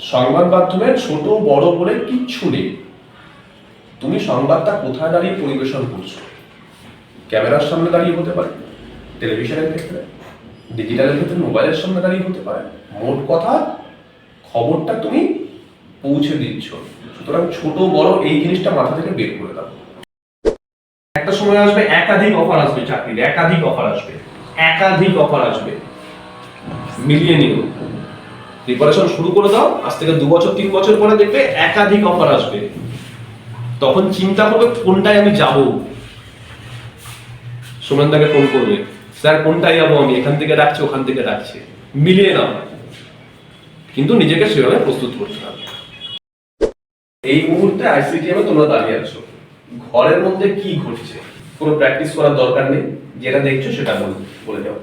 সংবাদ মাধ্যমে ছোট, বড় বলে কিচ্ছু নেই। তুমি সংবাদটা কোথায় দাঁড়িয়ে পরিবেশন করছ? ক্যামেরার সামনে দাঁড়িয়ে হতে পারে, টেলিভিশনের ক্ষেত্রে ডিজিটালের ক্ষেত্রে, মোবাইলের সামনে দাঁড়িয়ে হতে পারে। মোট কথা, খবরটা তুমি পৌঁছে দিচ্ছ। সুতরাং ছোট, বড় এই জিনিসটা মাথা থেকে বের করে দাও। একটা সময় আসবে, একাধিক অফার আসবে চাকরির একাধিক অফার আসবে, একাধিক অফার আসবে। মিলিয়ে নিও। প্রিপারেশন শুরু করে দাও, আজ থেকে দু বছর, তিন বছর পরে দেখবে একাধিক অফার আসবে। তখন চিন্তা করবে কোনটায় আমি যাব। সুমনদাকে ফোন করবে, স্যার, কোনটায় যাব আমি? এখান থেকে ডাকছি, ওখান থেকে ডাকছি। মিলিয়ে নাও। কিন্তু নিজেকে সেভাবে প্রস্তুত করতে হবে। এই মুহূর্তে আইসিটিএমে তোমরা দাঁড়িয়ে আছো। ঘরের মধ্যে কি ঘটছে? কোনো প্র্যাকটিস করার দরকার নেই? যেটা দেখছ সেটা বল- বলে যাও।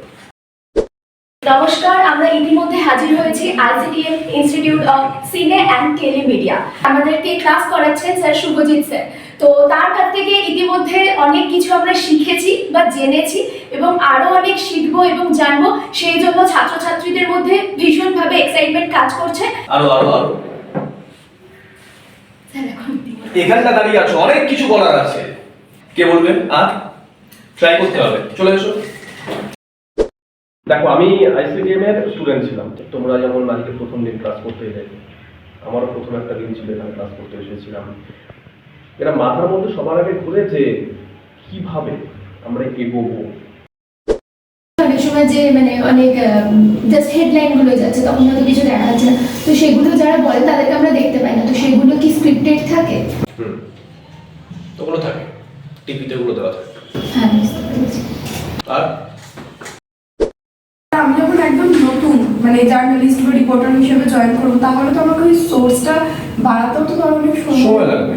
নমস্কার আমরা ইতিমধ্যে হাজির হয়েছি ICTM institute of cine and telemedia. আমাদেরকে ক্লাস করাচ্ছেন স্যার শুভজিৎ স্যার। তো তার কাছ থেকে ইতিমধ্যে অনেক কিছু আমরা শিখেছি বা জেনেছি এবং আরও অনেক শিখব এবং জানব। সেই জন্য ছাত্রছাত্রীদের মধ্যে ভীষণভাবে এক্সাইটমেন্ট কাজ করছে। আরও আরও আরও। এখানটা দাঁড়িয়ে আছো অনেক কিছু বলার আছে। কে বলবেন? আর? ট্রাই করতে হবে। চলে এসো। দেখো আমি আইসিডিএম এর স্টুডেন্ট ছিলাম। তোমরা যেমন আজকে প্রথম দিন ক্লাস করতে এলে আমারও প্রথম একটা দিন ছিল এখানে ক্লাস করতে এসেছিলাম। এটা মাথার মধ্যে সবার আগে ঘুরে যে কীভাবে আমরা এগোবো? অনেক সময় যে মানে অনেক জাস্ট হেডলাইনগুলো যাচ্ছে তখন হয়তো কিছু দেখা যাচ্ছে না। তো সেগুলো যারা বলে তাদেরকে আমরা দেখতে পাই না। তো সেগুলো কি স্ক্রিপ্টেড থাকে? হুম। ওগুলো থাকে। টিভিতে ওগুলো দেওয়া থাকে। হ্যাঁ আর আমি যখন একদম নতুন মানে জার্নালিস্ট বা রিপোর্টার হিসেবে জয়েন করব তাহলে তো আমাকে ওই সোর্সটা বাড়াতেও তো ধরো অনেক সময় সময় লাগবে।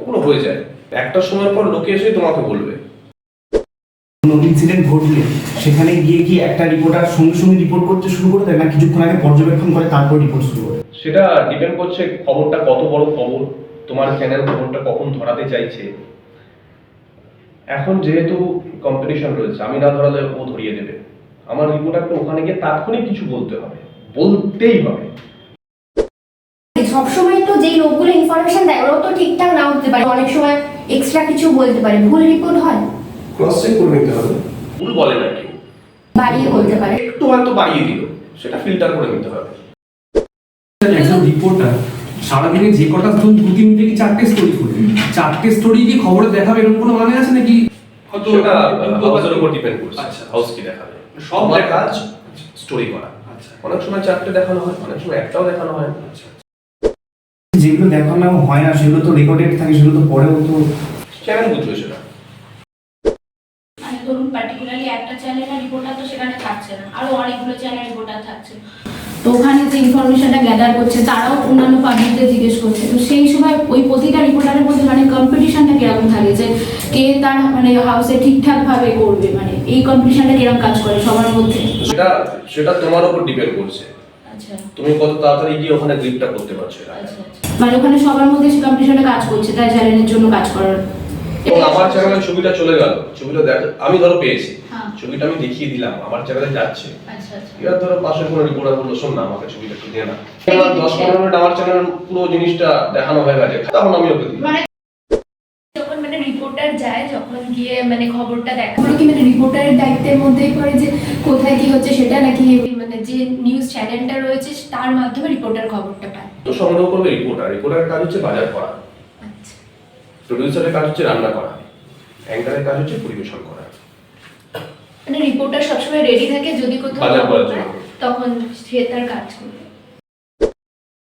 ওগুলো হয়ে যায়। একটা সময়ের পর লোকে এসে তোমাকে বলবে। কোনো ইনসিডেন্ট ঘটলে সেখানে গিয়ে কি একটা রিপোর্টার সঙ্গে সঙ্গে রিপোর্ট করতে শুরু করে দেয় না কিছুক্ষণ আগে পর্যবেক্ষণ করে তারপর রিপোর্ট শুরু করে? সেটা ডিপেন্ড করছে খবরটা কত বড় খবর তোমার চ্যানেল খবরটা কখন ধরাতে চাইছে। এখন যেহেতু কম্পিটিশন রয়েছে আমি না ধরালে ও ধরিয়ে দেবে। আমার রিপোর্টারকে ওখানে গিয়ে তাৎক্ষণিক কিছু বলতে হবে। বলতেই হবে। সবসময় তো যেই লোকগুলো ইনফরমেশন দেয় ওরাও তো ঠিকঠাক নাও হতে পারে। অনেক সময় এক্সট্রা কিছু বলতে পারে। ভুল রিপোর্ট হয়। ক্রস চেক করে নিতে হবে। ভুল বলে না কেউ। বাড়িয়ে বলতে পারে। একটু হয়তো বাড়িয়ে দিল। সেটা ফিল্টার করে নিতে হবে। একজন রিপোর্টার সারাদিনে যে কটা ধরুন দু তিন থেকে চারটে স্টোরি করবে চারটে স্টোরি কি খবরে দেখাবে এরকম কোনো মানে আছে নাকি? হয়তো হাউসের উপর ডিপেন্ড করছে। আচ্ছা। হাউস কি দেখাবে? সব আমার কাজ স্টোরি করা। আচ্ছা। অনেক সময় চারটে দেখানো হয় অনেক সময় একটাও দেখানো হয় আচ্ছা। যেগুলো দেখানো হয় না সেগুলো তো রেকর্ডেড থাকে সেগুলো তো পরেও তো কেমন বুঝবে সেটা। মানে ধরুন পার্টিকুলারলি একটা চ্যানেলের রিপোর্টার তো সেখানে থাকছে না আরও অনেকগুলো চ্যানেল রিপোর্টার থাকছে। তো ওখানে যে ইনফরমেশনটা গ্যাদার করছে তারাও অন্যান্য পাবলিকদের জিজ্ঞেস করছে। তো সেই সময় ওই প্রতিটা রিপোর্টারের মধ্যে মানে কম্পিটিশনটা কীরকম থাকে? যে কে তার মানে হাউসে ঠিকঠাক ভাবে করবে? মানে এই কম্পিটিশনটা কীরকম কাজ করে সবার মধ্যে? সেটা সেটা তোমার উপর ডিপেন্ড করছে। আচ্ছা। তুমি কত তাড়াতাড়ি গিয়ে ওখানে গ্রিপটা করতে পারছ আচ্ছা আচ্ছা। মানে ওখানে সবার মধ্যে কম্পিটিশনটা কাজ করছে তাই চ্যানেলের জন্য কাজ করার এবং আমার চ্যানেলে ছবিটা চলে গেল। ছবিটা দেখ আমি ধরো পেয়েছি। হ্যাঁ। ছবিটা আমি দেখিয়ে দিলাম আমার চ্যানেলে যাচ্ছে। আচ্ছা আচ্ছা। এবার ধরো পাশের কোনো রিপোর্টার বলল শোন না আমাকে ছবিটা একটু দিয়ে না। এবার দশ পনেরো মিনিট আমার চ্যানেলের পুরো জিনিসটা দেখানো হয়ে গেছে তখন আমি ওকে দিই মানে যখন মানে রিপোর্টার যায় যখন গিয়ে মানে খবরটা দেখা কি মানে রিপোর্টারের দায়িত্বের মধ্যেই পড়ে যে কোথায় কি হচ্ছে সেটা নাকি মানে যে নিউজ চ্যানেলটা রয়েছে তার মাধ্যমে রিপোর্টার খবরটা পায়। তো সংগ্রহ করবে রিপোর্টার রিপোর্টারের কাজ হচ্ছে বাজার করা। প্রডিউসারের কাজ হচ্ছে রান্না করা অ্যাঙ্কারের কাজ হচ্ছে পরিবেশন করা মানে রিপোর্টার সবসময় রেডি থাকে যদি কোথাও বাজার করার জন্য। তখন সে তার কাজ করবে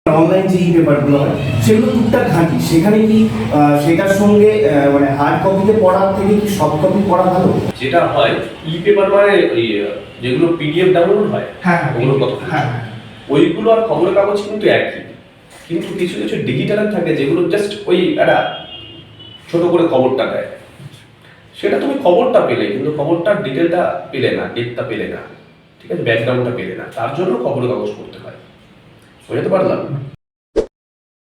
অনলাইন যে ই পেপারগুলো হয় সেগুলো টুকটাক ঘাঁটি সেখানে কি আহ, সেটার সঙ্গে আহ, মানে হার্ড কপিতে পড়ার থেকে কি সফট কপি পড়া ভালো যেটা হয় ই পেপার মানে ওই যেগুলো পিডিএফ ডাউনলোড হয় হ্যাঁ, হ্যাঁ। ওগুলো কত হ্যাঁ, হ্যাঁ। ওইগুলো আর খবরের কাগজ কিন্তু একই কিন্তু কিছু কিছু ডিজিটালের থাকে যেগুলো জাস্ট ওই একটা ছোট করে খবরটা দেয়। সেটা তুমি খবরটা পেলে কিন্তু খবরটার ডিটেলটা পেলে না ডেটটা পেলে না ঠিক আছে? ব্যাকগ্রাউন্ডটা পেলে না তার জন্য খবরের কাগজ পড়তে হয়। বুঝতে পারলাম?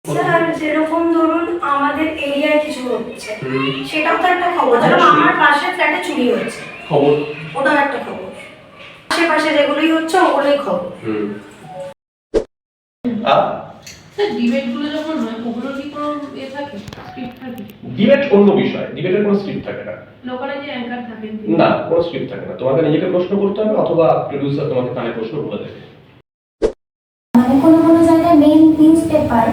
স্যার যেরকম ধরুন আমাদের এরিয়ায় কিছু হচ্ছে সেটাও তো একটা খবর। যেরকম আমার পাশে ফ্ল্যাটে চুরি হয়েছে। খবর। ওটাও একটা খবর। আশেপাশে যেগুলোই হচ্ছে ওগুলোই খবর। হুম। ডিবেটগুলো যখন হয় ওগুলোর কি কোনো এ থাকে? স্ক্রিপ্ট থাকে? ডিবেট অন্য বিষয়। ডিবেটের কোনো স্ক্রিপ্ট থাকে না। লোকালে যে অ্যাঙ্কার থাকেন না কোনো স্ক্রিপ্ট থাকে না। তোমাকে নিজেকে প্রশ্ন করতে হবে অথবা প্রডিউসার তোমাকে কানে প্রশ্ন বলে দেবে। মানে কোনো কোনো জায়গায় মেইন নিউজ পেপার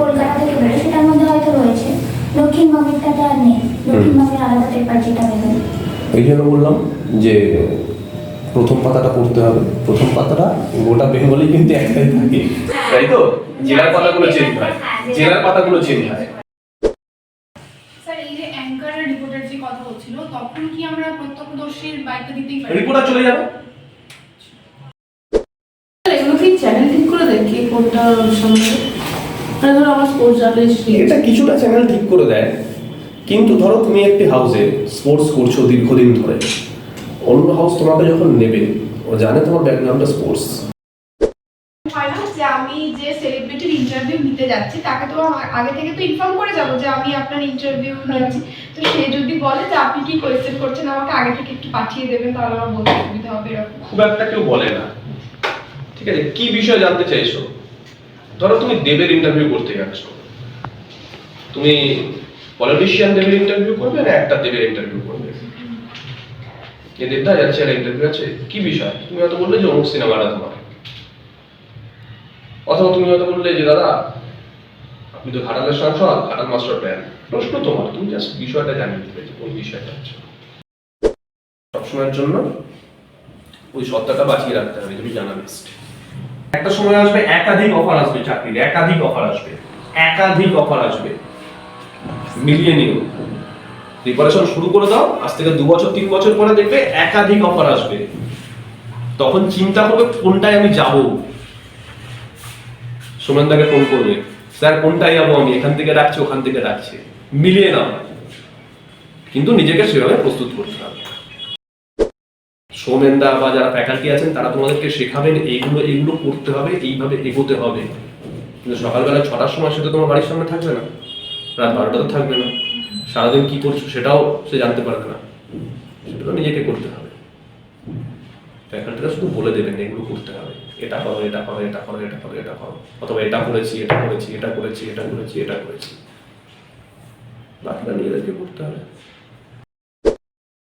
কলকাতা থেকে বেরোয় সেটার মধ্যে হয়তো রয়েছে দক্ষিণবঙ্গেরটাতে আর নেই। দক্ষিণবঙ্গের আলাদা পেপার যেটা বেরোয়। এই জন্য বললাম যে প্রথম পাতাটা পড়তে হবে। প্রথম পাতাটা গোটা বেঙ্গলি কিন্তু একটাই থাকে। তাই তো? জেলার পাতাগুলো চেঞ্জ হয়। জেলার পাতাগুলো চেঞ্জ হয়। স্যার এই যে অ্যাঙ্কার আর রিপোর্টার যে কথা হচ্ছিল তখন কি আমরা প্রত্যক্ষদর্শীর বাড়িতে দিতেই পারি? রিপোর্টার চলে যাবে। এগুলো কি চ্যানেল ঠিক করে দেয়? কে কোনটা সম্বন্ধে মানে ধরো আমার স্পোর্টস জার্নালিস্ট এটা কিছুটা চ্যানেল ঠিক করে দেয়। কিন্তু ধরো তুমি একটি হাউসে স্পোর্টস করছ দীর্ঘদিন ধরে। অন্য হাউস তোমাকে যখন নেবে ও জানে তোমার ব্যাকগ্রাউন্ডটা স্পোর্টস হয় না যে আমি যে সেলিব্রিটির ইন্টারভিউ নিতে যাচ্ছি তাকে তো আগে থেকে তো ইনফর্ম করে যাব যে আমি আপনার ইন্টারভিউ নিচ্ছি তো সে যদি বলে যে আপনি কি কোয়েশ্চেন করছেন আমাকে আগে থেকে একটু পাঠিয়ে দেবেন তাহলে আমার বলতে সুবিধা হবে এরকম। খুব একটা কেউ বলে না। ঠিক আছে কি বিষয় জানতে চাইছো? ধরো তুমি দেবের ইন্টারভিউ করতে যাচ্ছ। তুমি পলিটিশিয়ান দেবের ইন্টারভিউ করবে না একটা দেবের ইন্টারভিউ করবে? এ দেবদা যাচ্ছে একটা ইন্টারভিউ আছে কি বিষয়? তুমি হয়তো বললে যে অমুক সিনেমাটা তোমার। অথবা তুমি হয়তো বললে যে, দাদা, আপনি তো ঘাটালের সাংসদ, ঘাটাল মাস্টার প্ল্যান। প্রশ্ন তোমার, তুমি জাস্ট বিষয়টা জানিয়ে দিবে যে কোন বিষয়টা আছে সবসময়ের জন্য ওই সত্তাটা বাঁচিয়ে রাখতে হবে, তুমি জার্নালিস্ট একটা সময় আসবে একাধিক অফার আসবে চাকরির, একাধিক অফার আসবে, একাধিক অফার আসবে। মিলিয়ে নিও প্রিপারেশন শুরু করে দাও, আজ থেকে দু বছর, তিন বছর পরে দেখবে একাধিক অফার আসবে। তখন চিন্তা করবে কোনটায় আমি যাব। সোমেনদাকে ফোন করবে, স্যার, কোনটায় যাব আমি? এখান থেকে ডাকছি, ওখান থেকে ডাকছি। মিলিয়ে নাও। কিন্তু নিজেকে সেভাবে প্রস্তুত করতে হবে। সোমেনদা বা যারা ফ্যাকাল্টি আছেন, তারা তোমাদেরকে শেখাবেন, এইগুলো এইগুলো করতে হবে, এইভাবে এগোতে হবে। কিন্তু সকালবেলা ছটার সময় সে তো তোমার বাড়ির সামনে থাকবে না, রাত বারোটা তো থাকবে না। সারাদিন কি করছ সেটাও সে জানতে পারবে না। সেটা নিজেকে করতে হবে। ফ্যাকাল্টিরা শুধু বলে দেবেন এগুলো করতে হবে। এটা করো এটা করো এটা করো এটা করো এটা করো। অথবা এটা করেছি এটা করেছি এটা করেছি এটা করেছি এটা করেছি। বাকিটা নিজেদেরকে করতে হবে।